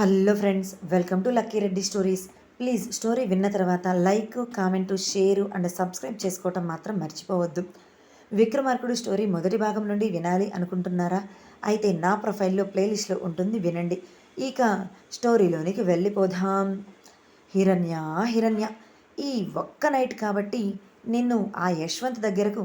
Hello friends welcome to Lucky Reddy stories. Please story విన్న తర్వాత like comment share and subscribe చేసుకోవటం మాత్రం మర్చిపోవద్దు. విక్రమార్కుడు స్టోరీ మొదటి భాగం నుండి వినాలి అనుకుంటున్నారా? అయితే నా ప్రొఫైల్లో ప్లేలిస్ట్లో ఉంటుంది వినండి. ఇక స్టోరీలోనికి వెళ్ళిపోదాం. హిరణ్య హిరణ్య ఈ ఒక్క నైట్ కాబట్టి నిన్ను ఆ యశ్వంత్ దగ్గరకు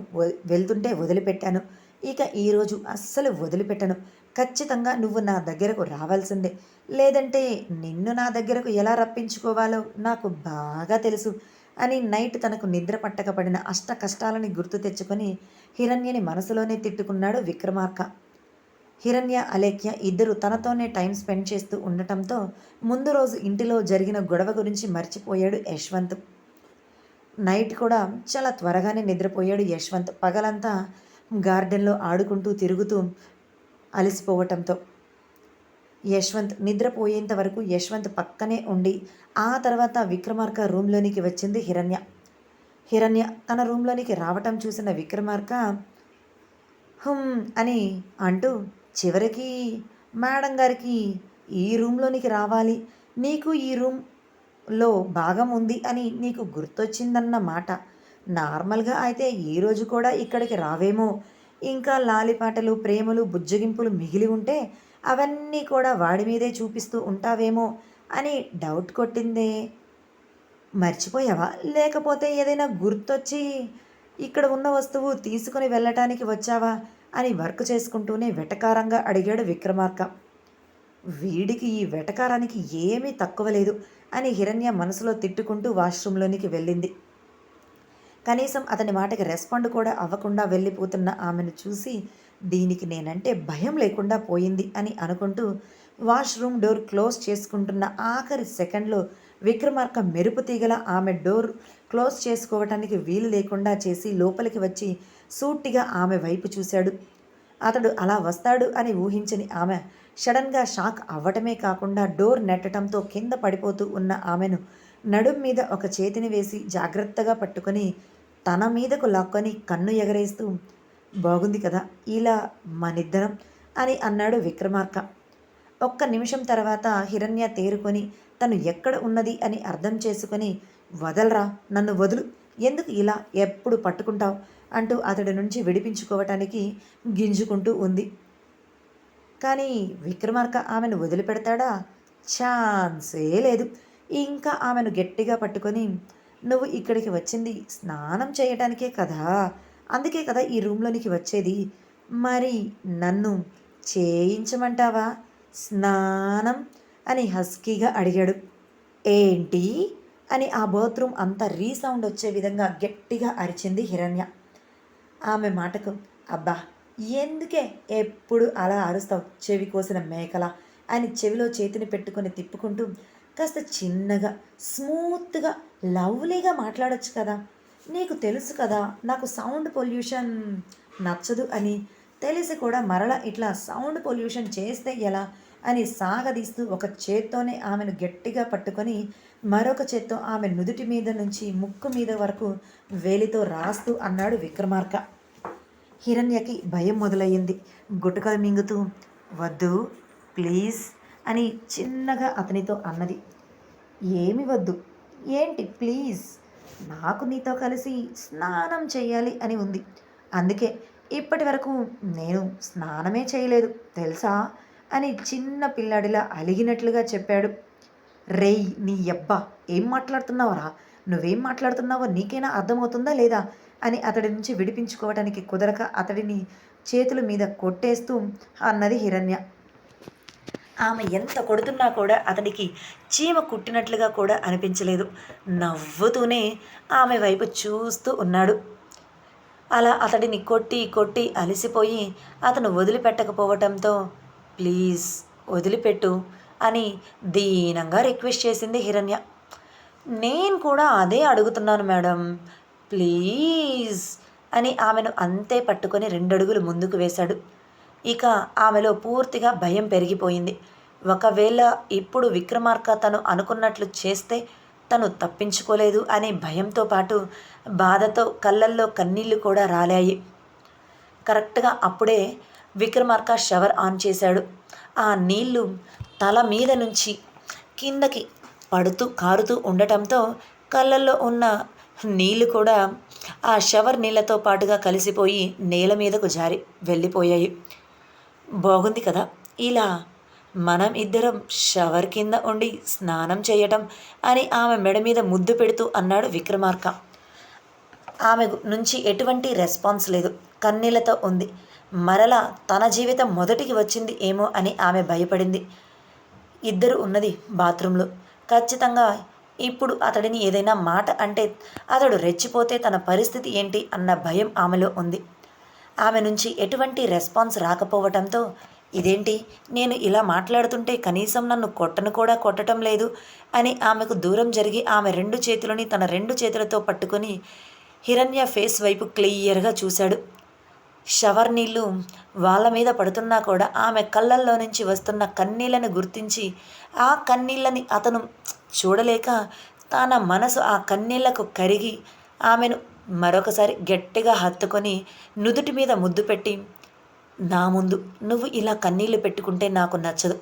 వెళ్తుంటే వదిలిపెట్టాను. ఇక ఈరోజు అస్సలు వదిలిపెట్టను. ఖచ్చితంగా నువ్వు నా దగ్గరకు రావాల్సిందే. లేదంటే నిన్ను నా దగ్గరకు ఎలా రప్పించుకోవాలో నాకు బాగా తెలుసు అని నైట్ తనకు నిద్ర పట్టకపడిన అష్ట కష్టాలని గుర్తు తెచ్చుకొని హిరణ్యని మనసులోనే తిట్టుకున్నాడు విక్రమార్క. హిరణ్య అలేఖ్య ఇద్దరు తనతోనే టైం స్పెండ్ చేస్తూ ఉండటంతో ముందు రోజు ఇంటిలో జరిగిన గొడవ గురించి మర్చిపోయాడు యశ్వంత్. నైట్ కూడా చాలా త్వరగానే నిద్రపోయాడు యశ్వంత్. పగలంతా గార్డెన్లో ఆడుకుంటూ తిరుగుతూ అలసిపోవటంతో. యశ్వంత్ నిద్రపోయేంత వరకు యశ్వంత్ పక్కనే ఉండి ఆ తర్వాత విక్రమార్క రూమ్లోనికి వచ్చింది హిరణ్య. హిరణ్య తన రూమ్లోనికి రావటం చూసిన విక్రమార్క హుమ్ అని అంటూ చివరికి మేడం గారికి ఈ రూమ్లోనికి రావాలి. నీకు ఈ రూమ్లో భాగం ఉంది అని నీకు గుర్తొచ్చిందన్న మాట. నార్మల్గా అయితే ఈరోజు కూడా ఇక్కడికి రావేమో. ఇంకా లాలిపాటలు ప్రేమలు బుజ్జగింపులు మిగిలి ఉంటే అవన్నీ కూడా వాడి మీదే చూపిస్తూ ఉంటావేమో అని డౌట్ కొట్టిందే. మర్చిపోయావా? లేకపోతే ఏదైనా గుర్తొచ్చి ఇక్కడ ఉన్న వస్తువు తీసుకుని వెళ్ళటానికి వచ్చావా అని వర్క్ చేసుకుంటూనే వెటకారంగా అడిగాడు విక్రమార్క. వీడికి ఈ వెటకారానికి ఏమీ తక్కువ లేదు అని హిరణ్య మనసులో తిట్టుకుంటూ వాష్రూమ్లోనికి వెళ్ళింది. కనీసం అతని మాటకి రెస్పాండ్ కూడా అవ్వకుండా వెళ్ళిపోతున్న ఆమెను చూసి దీనికి నేనంటే భయం లేకుండా పోయింది అని అనుకుంటూ వాష్రూమ్ డోర్ క్లోజ్ చేసుకుంటున్న ఆఖరి సెకండ్లో విక్రమార్క మెరుపు తీగల ఆమె డోర్ క్లోజ్ చేసుకోవటానికి వీలు లేకుండా చేసి లోపలికి వచ్చి సూటిగా ఆమె వైపు చూశాడు. అతడు అలా వస్తాడు అని ఊహించని ఆమె సడన్గా షాక్ అవ్వటమే కాకుండా డోర్ నెట్టడంతో కింద పడిపోతూ ఉన్న ఆమెను నడుం మీద ఒక చేతిని వేసి జాగ్రత్తగా పట్టుకొని తన మీదకు లాక్కొని కన్ను ఎగరేస్తూ బాగుంది కదా ఇలా మనిద్దరం అని అన్నాడు విక్రమార్క. ఒక్క నిమిషం తర్వాత హిరణ్య తేరుకొని తను ఎక్కడ ఉన్నది అని అర్థం చేసుకొని వదలరా నన్ను వదులు ఎందుకు ఇలా ఎప్పుడు పట్టుకుంటావు? అంటూ అతడి నుంచి విడిపించుకోవటానికి గింజుకుంటూ ఉంది. కానీ విక్రమార్క ఆమెను వదిలిపెడతాడా? ఛాన్సే లేదు. ఇంకా ఆమెను గట్టిగా పట్టుకొని నువ్వు ఇక్కడికి వచ్చింది స్నానం చేయటానికే కదా? అందుకే కదా ఈ రూమ్లోనికి వచ్చేది. మరి నన్ను చేయించమంటావా? స్నానం? అని హస్కీగా అడిగాడు. ఏంటి? అని ఆ బాత్రూమ్ అంతా రీసౌండ్ వచ్చే విధంగా గట్టిగా అరిచింది హిరణ్య. ఆమె మాటకు అబ్బా ఎందుకే ఎప్పుడు అలా అరుస్తావు? చెవి కోసిన మేకల అని చెవిలో చేతిని పెట్టుకొని తిప్పుకుంటూ కాస్త చిన్నగా స్మూత్గా లవ్లీగా మాట్లాడొచ్చు కదా. నీకు తెలుసు కదా నాకు సౌండ్ పొల్యూషన్ నచ్చదు అని. తెలిసి కూడా మరల ఇట్లా సౌండ్ పొల్యూషన్ చేస్తే ఎలా అని సాగదీస్తూ ఒక చేత్తోనే ఆమెను గట్టిగా పట్టుకొని మరొక చేత్తో ఆమె నుదుటి మీద నుంచి ముక్కు మీద వరకు వేలితో రాస్తూ అన్నాడు విక్రమార్క. హిరణ్యకి భయం మొదలయ్యింది. గుటకలు మింగుతూ వద్దు ప్లీజ్. అని చిన్నగా అతనితో అన్నది. ఏమి వద్దు ఏంటి ప్లీజ్? నాకు నీతో కలిసి స్నానం చేయాలి అని ఉంది. అందుకే ఇప్పటి వరకు నేను స్నానమే చేయలేదు తెలుసా? అని చిన్న పిల్లాడిలా అలిగినట్లుగా చెప్పాడు. రేయ్ నీ అబ్బా ఏం మాట్లాడుతున్నావురా? నువ్వేం మాట్లాడుతున్నావో నీకైనా అర్థమవుతుందా లేదా? అని అతడి నుంచి విడిపించుకోవటానికి కుదరక అతడిని చేతుల మీద కొట్టేస్తూ అన్నది హిరణ్య. ఆమె ఎంత కొడుతున్నా కూడా అతనికి చీమ కుట్టినట్లుగా కూడా అనిపించలేదు. నవ్వుతూనే ఆమె వైపు చూస్తూ ఉన్నాడు. అలా అతడిని కొట్టి కొట్టి అలసిపోయి అతను వదిలిపెట్టకపోవటంతో ప్లీజ్ వదిలిపెట్టు అని దీనంగా రిక్వెస్ట్ చేసింది హిరణ్య. నేను కూడా అదే అడుగుతున్నాను మేడం. ప్లీజ్ అని ఆమెను అంతే పట్టుకొని రెండడుగులు ముందుకు వేశాడు. ఇక ఆమెలో పూర్తిగా భయం పెరిగిపోయింది. ఒకవేళ ఇప్పుడు విక్రమార్క తను అనుకున్నట్లు చేస్తే తను తప్పించుకోలేదు అనే భయంతో పాటు బాధతో కళ్ళల్లో కన్నీళ్ళు కూడా రాలాయి. కరెక్ట్గా అప్పుడే విక్రమార్క షవర్ ఆన్ చేశాడు. ఆ నీళ్ళు తల మీద నుంచి కిందకి పడుతూ కారుతూ ఉండటంతో కళ్ళల్లో ఉన్న నీళ్ళు కూడా ఆ షవర్ నీళ్ళతో పాటుగా కలిసిపోయి నేల మీదకు జారి వెళ్ళిపోయాయి. బాగుంది కదా? ఇలా మనం ఇద్దరం షవర్ కింద ఉండి స్నానం చేయటం అని ఆమె మెడ మీద ముద్దు పెడుతూ అన్నాడు విక్రమార్క. ఆమె నుంచి ఎటువంటి రెస్పాన్స్ లేదు. కన్నీళ్ళతో ఉంది. మరలా తన జీవితం మొదటికి వచ్చింది ఏమో అని ఆమె భయపడింది. ఇద్దరు ఉన్నది బాత్రూంలో. ఖచ్చితంగా ఇప్పుడు అతడిని ఏదైనా మాట అంటే అతడు రెచ్చిపోతే తన పరిస్థితి ఏంటి అన్న భయం ఆమెలో ఉంది. ఆమె నుంచి ఎటువంటి రెస్పాన్స్ రాకపోవటంతో ఇదేంటి? నేను ఇలా మాట్లాడుతుంటే కనీసం నన్ను కొట్టను కూడా కొట్టడం లేదు అని ఆమెకు దూరం జరిగి ఆమె రెండు చేతులని తన రెండు చేతులతో పట్టుకొని హిరణ్య ఫేస్ వైపు క్లియర్గా చూశాడు. షవర్ నీళ్ళు వాళ్ళ మీద పడుతున్నా కూడా ఆమె కళ్ళల్లో నుంచి వస్తున్న కన్నీళ్ళని గుర్తించి ఆ కన్నీళ్ళని అతను చూడలేక తన మనసు ఆ కన్నీళ్ళకు కరిగి ఆమెను మరొకసారి గట్టిగా హత్తుకొని నుదుటి మీద ముద్దు పెట్టి నా ముందు. నువ్వు ఇలా కన్నీళ్ళు పెట్టుకుంటే నాకు నచ్చదు.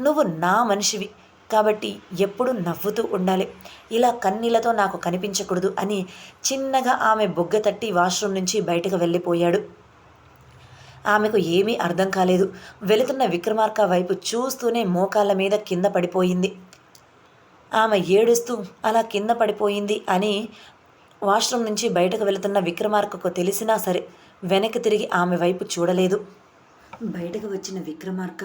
నువ్వు నా మనిషివి కాబట్టి ఎప్పుడు నవ్వుతూ ఉండాలి. ఇలా కన్నీళ్ళతో నాకు కనిపించకూడదు అని చిన్నగా ఆమె బొగ్గ తట్టి వాష్రూమ్ నుంచి బయటకు వెళ్ళిపోయాడు. ఆమెకు ఏమీ అర్థం కాలేదు. వెళుతున్న విక్రమార్క వైపు చూస్తూనే మోకాళ్ళ మీద కింద పడిపోయింది. ఆమె ఏడుస్తూ అలా కింద పడిపోయింది అని వాష్రూమ్ నుంచి బయటకు వెళుతున్న విక్రమార్కకు తెలిసినా సరే వెనక్కి తిరిగి ఆమె వైపు చూడలేదు. బయటకు వచ్చిన విక్రమార్క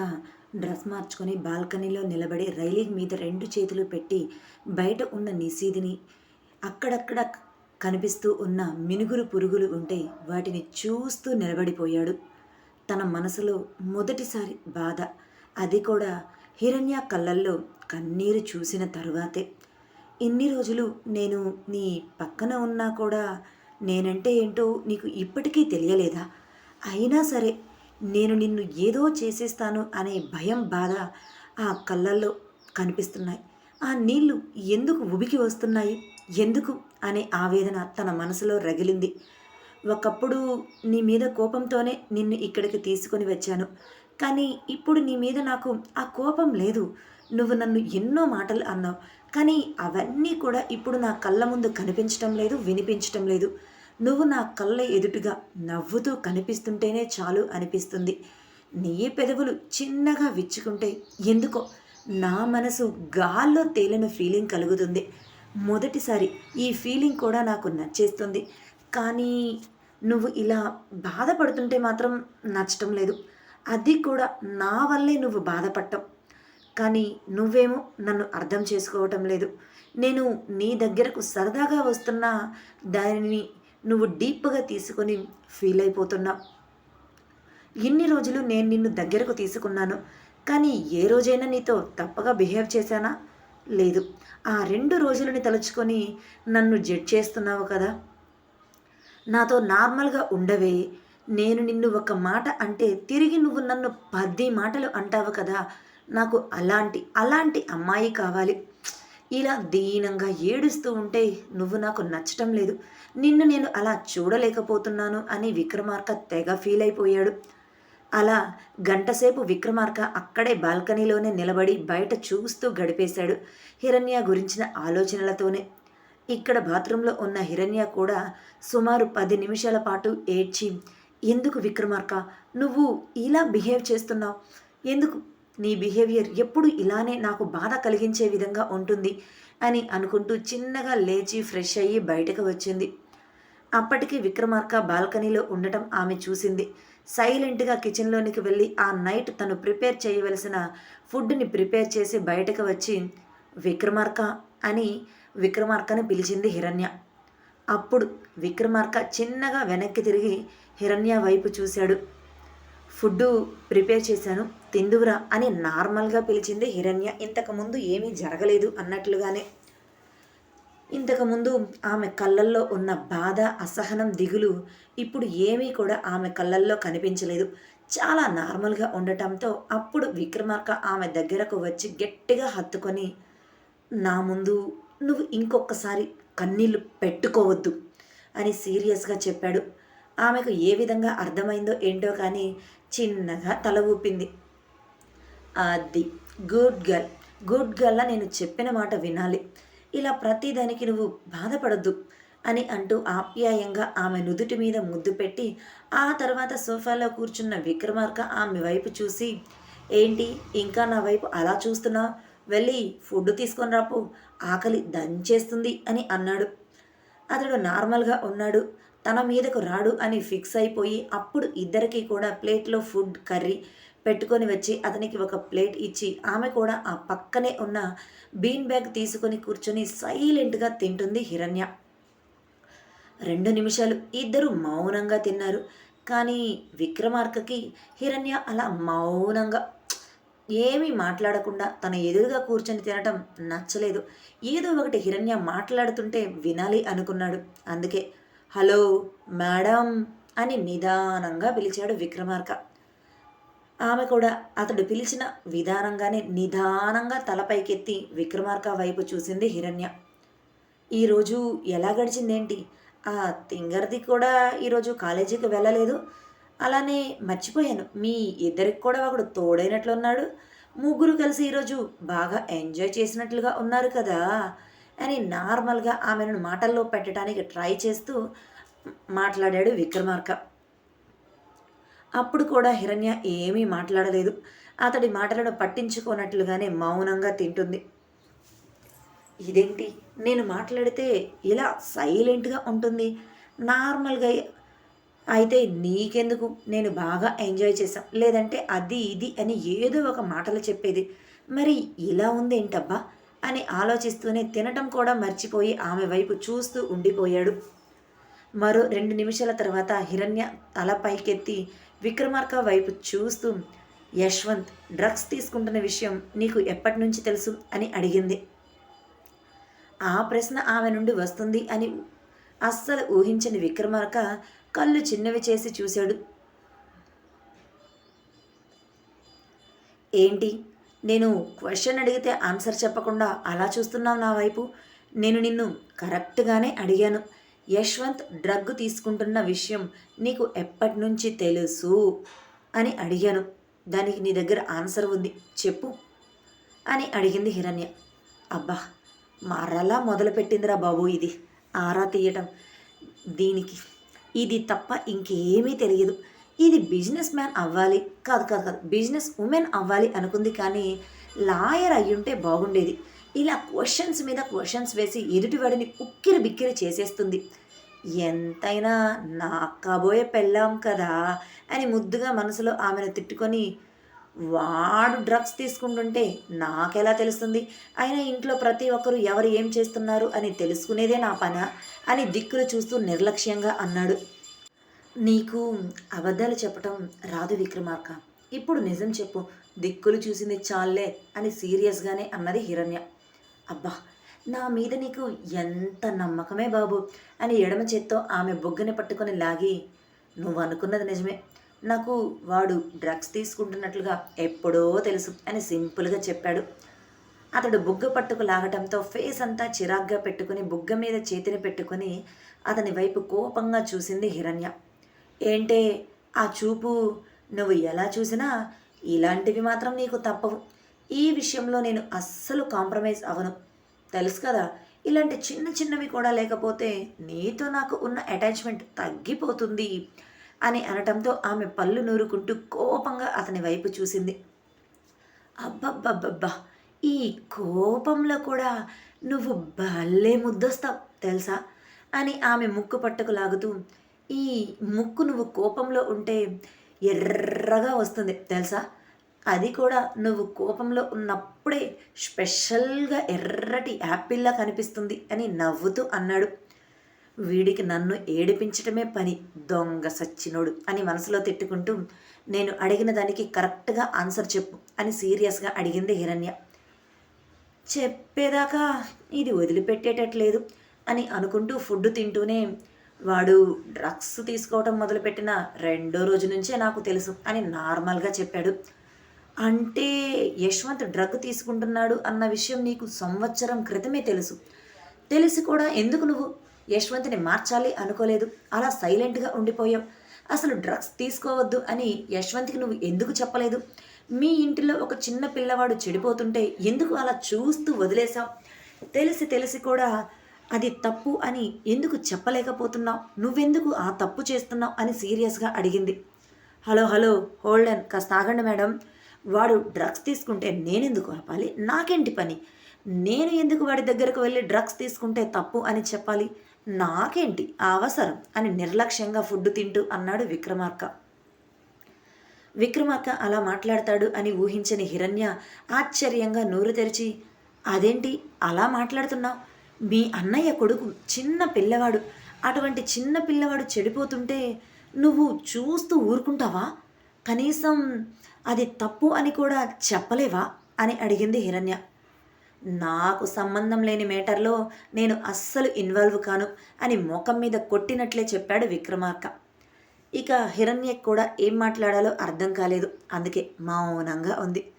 డ్రెస్ మార్చుకొని బాల్కనీలో నిలబడి రైలింగ్ మీద రెండు చేతులు పెట్టి బయట ఉన్న నిసీదిని అక్కడక్కడ కనిపిస్తూ ఉన్న మినుగురు పురుగులు ఉంటే వాటిని చూస్తూ నిలబడిపోయాడు. తన మనసులో మొదటిసారి బాధ. అది కూడా హిరణ్య కళ్ళల్లో కన్నీరు చూసిన తరువాతే. ఇన్ని రోజులు నేను నీ పక్కన ఉన్నా కూడా నేనంటే ఏంటో నీకు ఇప్పటికీ తెలియలేదా? అయినా సరే నేను నిన్ను ఏదో చేసేస్తాను అనే భయం బాధ ఆ కళ్ళల్లో కనిపిస్తున్నాయి. ఆ నీళ్ళు ఎందుకు ఉబికి వస్తున్నాయి? ఎందుకు? అనే ఆవేదన తన మనసులో రగిలింది. ఒకప్పుడు నీ మీద కోపంతోనే నిన్ను ఇక్కడికి తీసుకొని వచ్చాను. కానీ ఇప్పుడు నీ మీద నాకు ఆ కోపం లేదు. నువ్వు నన్ను ఎన్నో మాటలు అన్నావు. కానీ అవన్నీ కూడా ఇప్పుడు నా కళ్ళ ముందు కనిపించటం లేదు వినిపించటం లేదు. నువ్వు నా కళ్ళ ఎదుటిగా నవ్వుతూ కనిపిస్తుంటేనే చాలు అనిపిస్తుంది. నీ పెదవులు చిన్నగా విచ్చుకుంటే ఎందుకో నా మనసు గాల్లో తేలిన ఫీలింగ్ కలుగుతుంది. మొదటిసారి ఈ ఫీలింగ్ కూడా నాకు నచ్చేస్తుంది. కానీ నువ్వు ఇలా బాధపడుతుంటే మాత్రం నచ్చటం లేదు. అది కూడా నా వల్లే నువ్వు బాధపడటం కానీ నువ్వేమో నన్ను అర్థం చేసుకోవటం లేదు. నేను నీ దగ్గరకు సరదాగా వస్తున్నా దానిని నువ్వు డీప్గా తీసుకొని ఫీల్ అయిపోతున్నావు. ఇన్ని రోజులు నేను నిన్ను దగ్గరకు తీసుకున్నాను. కానీ ఏ రోజైనా నీతో తప్పగా బిహేవ్ చేశానా? లేదు. ఆ రెండు రోజులని తలుచుకొని నన్ను జడ్జ్ చేస్తున్నావు కదా? నాతో నార్మల్గా ఉండవే. నేను నిన్ను ఒక మాట అంటే తిరిగి నువ్వు నన్ను పది మాటలు అంటావు కదా నాకు అలాంటి అలాంటి అమ్మాయి కావాలి. ఇలా దీనంగా ఏడుస్తూ ఉంటే నువ్వు నాకు నచ్చటం లేదు. నిన్ను నేను అలా చూడలేకపోతున్నాను అని విక్రమార్క తెగ ఫీల్ అయిపోయాడు. అలా గంటసేపు విక్రమార్క అక్కడే బాల్కనీలోనే నిలబడి బయట చూస్తూ గడిపేశాడు హిరణ్య గురించిన ఆలోచనలతోనే. ఇక్కడ బాత్రూంలో ఉన్న హిరణ్య కూడా సుమారు పది నిమిషాల పాటు ఏడ్చి ఎందుకు విక్రమార్క? నువ్వు ఇలా బిహేవ్ చేస్తున్నావు. ఎందుకు? నీ బిహేవియర్ ఎప్పుడు ఇలానే నాకు బాధ కలిగించే విధంగా ఉంటుంది అని అనుకుంటూ చిన్నగా లేచి ఫ్రెష్ అయ్యి బయటకు వచ్చింది. అప్పటికి విక్రమార్క బాల్కనీలో ఉండటం ఆమె చూసింది. సైలెంట్గా కిచెన్లోనికి వెళ్ళి ఆ నైట్ తను ప్రిపేర్ చేయవలసిన ఫుడ్ని ప్రిపేర్ చేసి బయటకు వచ్చి విక్రమార్క అని విక్రమార్కని పిలిచింది హిరణ్య. అప్పుడు విక్రమార్క చిన్నగా వెనక్కి తిరిగి హిరణ్య వైపు చూశాడు. ఫుడ్ ప్రిపేర్ చేశాను తిందువురా అని నార్మల్గా పిలిచింది హిరణ్య. ఇంతకుముందు ఏమీ జరగలేదు అన్నట్లుగానే. ఇంతకుముందు ఆమె కళ్ళల్లో ఉన్న బాధ అసహనం దిగులు ఇప్పుడు ఏమీ కూడా ఆమె కళ్ళల్లో కనిపించలేదు. చాలా నార్మల్గా ఉండటంతో అప్పుడు విక్రమార్క ఆమె దగ్గరకు వచ్చి గట్టిగా హత్తుకొని నా ముందు నువ్వు ఇంకొకసారి కన్నీళ్ళు పెట్టుకోవద్దు అని సీరియస్గా చెప్పాడు. ఆమెకు ఏ విధంగా అర్థమైందో ఏంటో కానీ చిన్నగా తల ఊపింది. అది గుడ్ గర్ల్ గుడ్ గర్ల్లా నేను చెప్పిన మాట వినాలి. ఇలా ప్రతిదానికి నువ్వు బాధపడద్దు అని అంటూ ఆప్యాయంగా ఆమె నుదుటి మీద ముద్దు పెట్టి ఆ తర్వాత సోఫాలో కూర్చున్న విక్రమార్క ఆమె వైపు చూసి ఏంటి ఇంకా నా వైపు అలా చూస్తున్నావు? వెళ్ళి ఫుడ్ తీసుకొని రాపు ఆకలి దంచేస్తుంది అని అన్నాడు. అతడు నార్మల్గా ఉన్నాడు. తన మీదకు రాడు అని ఫిక్స్ అయిపోయి అప్పుడు ఇద్దరికి కూడా ప్లేట్లో ఫుడ్ కర్రీ పెట్టుకొని వచ్చి అతనికి ఒక ప్లేట్ ఇచ్చి ఆమె కూడా ఆ పక్కనే ఉన్న బీన్ బ్యాగ్ తీసుకొని కూర్చొని సైలెంట్గా తింటుంది హిరణ్య. రెండు నిమిషాలు ఇద్దరు మౌనంగా తిన్నారు. కానీ విక్రమార్కకి హిరణ్య అలా మౌనంగా ఏమీ మాట్లాడకుండా తన ఎదురుగా కూర్చొని తినటం నచ్చలేదు. ఏదో ఒకటి హిరణ్య మాట్లాడుతుంటే వినాలి అనుకున్నాడు. అందుకే హలో మేడం అని నిదానంగా పిలిచాడు విక్రమార్క. ఆమె కూడా అతడు పిలిచిన విధానంగానే నిదానంగా తలపైకెత్తి విక్రమార్క వైపు చూసింది హిరణ్య. ఈరోజు ఎలా గడిచిందేంటి? ఆ తింగర్ది కూడా ఈరోజు కాలేజీకి వెళ్ళలేదు. అలానే మర్చిపోయాను. మీ ఇద్దరికి కూడా ఒకడు తోడైనట్లున్నాడు ముగ్గురు కలిసి ఈరోజు బాగా ఎంజాయ్ చేసినట్లుగా ఉన్నారు కదా అని నార్మల్గా ఆమెను మాటల్లో పెట్టడానికి ట్రై చేస్తూ మాట్లాడాడు విక్రమార్క. అప్పుడు కూడా హిరణ్య ఏమీ మాట్లాడలేదు. అతడి మాటలను పట్టించుకోనట్లుగానే మౌనంగా తింటుంది. ఇదేంటి? నేను మాట్లాడితే ఇలా సైలెంట్గా ఉంటుంది. నార్మల్గా అయితే నీకెందుకు? నేను బాగా ఎంజాయ్ చేశాం. లేదంటే అది ఇది అని ఏదో ఒక మాటలు చెప్పేది. మరి ఇలా ఉందేంటబ్బా? అని ఆలోచిస్తూనే తినటం కూడా మర్చిపోయి ఆమె వైపు చూస్తూ ఉండిపోయాడు. మరో రెండు నిమిషాల తర్వాత హిరణ్య తల పైకెత్తి విక్రమార్క వైపు చూస్తూ యశ్వంత్ డ్రగ్స్ తీసుకుంటున్న విషయం నీకు ఎప్పటి నుంచి తెలుసు? అని అడిగింది. ఆ ప్రశ్న ఆమె నుండి వస్తుంది అని అస్సలు ఊహించని విక్రమార్క కళ్ళు చిన్నవి చేసి చూశాడు. ఏంటి? నేను క్వశ్చన్ అడిగితే ఆన్సర్ చెప్పకుండా అలా చూస్తున్నావు నా వైపు? నేను నిన్ను కరెక్ట్గానే అడిగాను. యశ్వంత్ డ్రగ్ తీసుకుంటున్న విషయం నీకు ఎప్పటి నుంచి తెలుసు? అని అడిగాను. దానికి నీ దగ్గర ఆన్సర్ ఉంది. చెప్పు. అని అడిగింది హిరణ్య. అబ్బా! మరలా మొదలుపెట్టిందిరా బాబు ఇది. ఆరా తీయటం. దీనికి ఇది తప్ప ఇంకేమీ తెలియదు. ఇది బిజినెస్ మ్యాన్ అవ్వాలి. కాదు కాదు కాదు. బిజినెస్ ఉమెన్ అవ్వాలి అనుకుంది కానీ లాయర్ అయ్యుంటే బాగుండేది. ఇలా క్వశ్చన్స్ మీద క్వశ్చన్స్ వేసి ఎదుటివాడిని ఉక్కిరి బిక్కిరి చేసేస్తుంది. ఎంతైనా నా కాబోయే పెళ్ళాం కదా అని ముద్దుగా మనసులో ఆమెను తిట్టుకొని వాడు డ్రగ్స్ తీసుకుంటుంటే నాకెలా తెలుస్తుంది? అయినా ఇంట్లో ప్రతి ఒక్కరు ఎవరు ఏం చేస్తున్నారు అని తెలుసుకునేదే నా పన? అని దిక్కులు చూస్తూ నిర్లక్ష్యంగా అన్నాడు. నీకు అబద్ధాలు చెప్పటం రాదు విక్రమార్క. ఇప్పుడు నిజం చెప్పు. దిక్కులు చూసింది చాలే అని సీరియస్గానే అన్నది హిరణ్య. అబ్బా నా మీద నీకు ఎంత నమ్మకమే బాబు? అని ఎడమ చేత్తో ఆమె బొగ్గని పట్టుకొని లాగి నువ్వు అనుకున్నది నిజమే. నాకు వాడు డ్రగ్స్ తీసుకుంటున్నట్లుగా ఎప్పుడో తెలుసు అని సింపుల్గా చెప్పాడు. అతడు బుగ్గ పట్టుకు లాగటంతో ఫేస్ అంతా చిరాగ్గా పెట్టుకుని బుగ్గ మీద చేతిని పెట్టుకుని అతని వైపు కోపంగా చూసింది హిరణ్య. ఏంటే ఆ చూపు నువ్వు ఎలా చూసినా ఇలాంటివి మాత్రం నీకు తప్పవు. ఈ విషయంలో నేను అస్సలు కాంప్రమైజ్ అవను. తెలుసు కదా ఇలాంటి చిన్న చిన్నవి కూడా లేకపోతే నీతో నాకు ఉన్న అటాచ్మెంట్ తగ్గిపోతుంది. అని అనటంతో ఆమె పళ్ళు నూరుకుంటూ కోపంగా అతని వైపు చూసింది. అబ్బబ్బబ్బబ్బా ఈ కోపంలో కూడా నువ్వు భలే ముద్దొస్తావు తెలుసా? అని ఆమె ముక్కు పట్టుకు లాగుతూ ఈ ముక్కు నువ్వు కోపంలో ఉంటే ఎర్రగా వస్తుంది తెలుసా? అది కూడా నువ్వు కోపంలో ఉన్నప్పుడే స్పెషల్గా ఎర్రటి యాపిల్లా కనిపిస్తుంది అని నవ్వుతూ అన్నాడు. వీడికి నన్ను ఏడిపించటమే పని దొంగ సచ్చినోడు అని మనసులో తిట్టుకుంటూ నేను అడిగిన దానికి కరెక్ట్గా ఆన్సర్ చెప్పు అని సీరియస్గా అడిగింది హిరణ్య. చెప్పేదాకా ఇది వదిలిపెట్టేటట్లేదు అని అనుకుంటూ ఫుడ్ తింటూనే వాడు డ్రగ్స్ తీసుకోవటం మొదలుపెట్టిన రెండో రోజు నుంచే నాకు తెలుసు అని నార్మల్గా చెప్పాడు. అంటే యశ్వంత్ డ్రగ్ తీసుకుంటున్నాడు అన్న విషయం నీకు సంవత్సరం క్రితమే తెలుసు. తెలిసి కూడా ఎందుకు నువ్వు యశ్వంత్ని మార్చాలి అనుకోలేదు. అలా సైలెంట్గా ఉండిపోయాం. అసలు డ్రగ్స్ తీసుకోవద్దు అని యశ్వంత్కి నువ్వు ఎందుకు చెప్పలేదు? మీ ఇంటిలో ఒక చిన్న పిల్లవాడు చెడిపోతుంటే ఎందుకు అలా చూస్తూ వదిలేసావు తెలిసి తెలిసి కూడా అది తప్పు అని ఎందుకు చెప్పలేకపోతున్నావు? నువ్వెందుకు ఆ తప్పు చేస్తున్నావు అని సీరియస్గా అడిగింది. హలో హలో హోల్డన్ కాస్త ఆగండి మేడం. వాడు డ్రగ్స్ తీసుకుంటే నేనెందుకు ఆపాలి? నాకేంటి పని? నేను ఎందుకు వాడి దగ్గరకు వెళ్ళి డ్రగ్స్ తీసుకుంటే తప్పు అని చెప్పాలి? నాకేంటి అవసరం అని నిర్లక్ష్యంగా ఫుడ్ తింటూ అన్నాడు విక్రమార్క. విక్రమార్క అలా మాట్లాడతాడు అని ఊహించని హిరణ్య ఆశ్చర్యంగా నోరు తెరిచి అదేంటి అలా మాట్లాడుతున్నావు? మీ అన్నయ్య కొడుకు చిన్న పిల్లవాడు అటువంటి చిన్న పిల్లవాడు చెడిపోతుంటే నువ్వు చూస్తూ ఊరుకుంటావా? కనీసం అది తప్పు అని కూడా చెప్పలేవా? అని అడిగింది హిరణ్య. నాకు సంబంధం లేని మేటర్లో నేను అస్సలు ఇన్వాల్వ్ కాను అని ముఖం మీద కొట్టినట్లే చెప్పాడు విక్రమార్క. ఇక హిరణ్య కూడా ఏం మాట్లాడాలో అర్థం కాలేదు. అందుకే మౌనంగా ఉంది.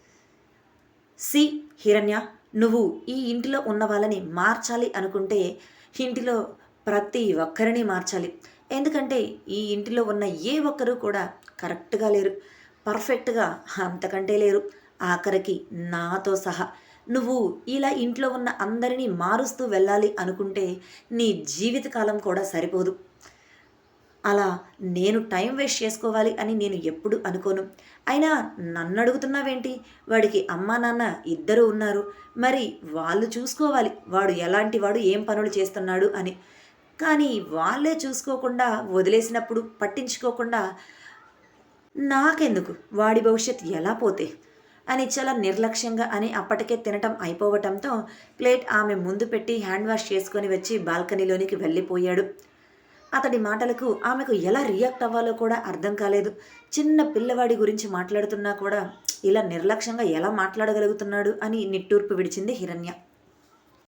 సి హిరణ్య నువ్వు ఈ ఇంటిలో ఉన్న వాళ్ళని మార్చాలి అనుకుంటే ఇంటిలో ప్రతి ఒక్కరిని మార్చాలి. ఎందుకంటే ఈ ఇంటిలో ఉన్న ఏ ఒక్కరూ కూడా కరెక్ట్గా లేరు. పర్ఫెక్ట్గా అంతకంటే లేరు. ఆఖరికి నాతో సహా నువ్వు ఇలా ఇంట్లో ఉన్న అందరినీ మారుస్తూ వెళ్ళాలి అనుకుంటే నీ జీవితకాలం కూడా సరిపోదు. అలా నేను టైం వేస్ట్ చేసుకోవాలి అని నేను ఎప్పుడు అనుకోను. అయినా నన్ను అడుగుతున్నావేంటి? వాడికి అమ్మా నాన్న ఇద్దరు ఉన్నారు. మరి వాళ్ళు చూసుకోవాలి. వాడు ఎలాంటి వాడు ఏం పనులు చేస్తున్నాడు అని. కానీ వాళ్ళే చూసుకోకుండా వదిలేసినప్పుడు పట్టించుకోకుండా నాకెందుకు? వాడి భవిష్యత్ ఎలా పోతే? అని చాలా నిర్లక్ష్యంగా అని అప్పటికే తినటం అయిపోవటంతో ప్లేట్ ఆమె ముందు పెట్టి హ్యాండ్ వాష్ చేసుకొని వచ్చి బాల్కనీలోనికి వెళ్ళిపోయాడు. అతడి మాటలకు ఆమెకు ఎలా రియాక్ట్ అవ్వాలో కూడా అర్థం కాలేదు. చిన్న పిల్లవాడి గురించి మాట్లాడుతున్నా కూడా ఇలా నిర్లక్ష్యంగా ఎలా మాట్లాడగలుగుతున్నాడు అని నిట్టూర్పు విడిచింది హిరణ్య.